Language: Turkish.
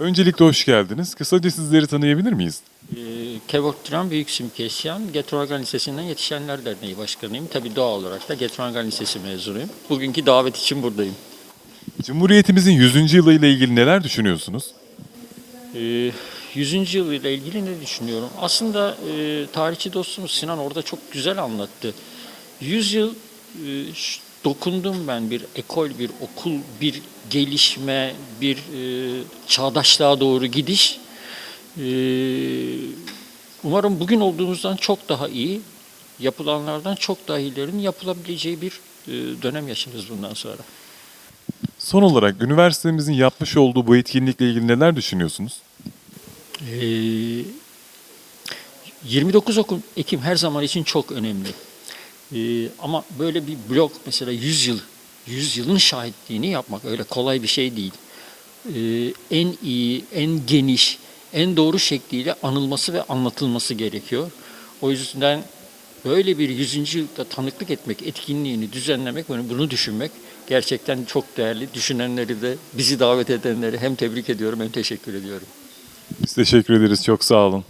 Öncelikle hoş geldiniz. Kısaca sizleri tanıyabilir miyiz? Ee, Kevorktiran Büyük Simkesyan, Getroagan Lisesi'nden Yetişenler Derneği Başkanıyım. Tabii doğal olarak da Getroagan Lisesi mezunuyum. Bugünkü davet için buradayım. Cumhuriyetimizin 100. yılı ile ilgili neler düşünüyorsunuz? Ee, 100. yıl ile ilgili ne düşünüyorum? Aslında e, tarihçi dostumuz Sinan orada çok güzel anlattı. 100 yıl e, dokundum ben bir ekol, bir okul, bir gelişme, bir e, çağdaşlığa doğru gidiş. E, umarım bugün olduğumuzdan çok daha iyi, yapılanlardan çok daha iyilerin yapılabileceği bir e, dönem yaşarız bundan sonra. Son olarak üniversitemizin yapmış olduğu bu etkinlikle ilgili neler düşünüyorsunuz? Ee, 29 Okum- Ekim her zaman için çok önemli. Ee, ama böyle bir blok mesela 100 yıl, 100 yılın şahitliğini yapmak öyle kolay bir şey değil. Ee, en iyi, en geniş, en doğru şekliyle anılması ve anlatılması gerekiyor. O yüzden böyle bir 100. yılda tanıklık etmek, etkinliğini düzenlemek, bunu düşünmek gerçekten çok değerli. Düşünenleri de, bizi davet edenleri hem tebrik ediyorum hem teşekkür ediyorum. Biz teşekkür ederiz. Çok sağ olun.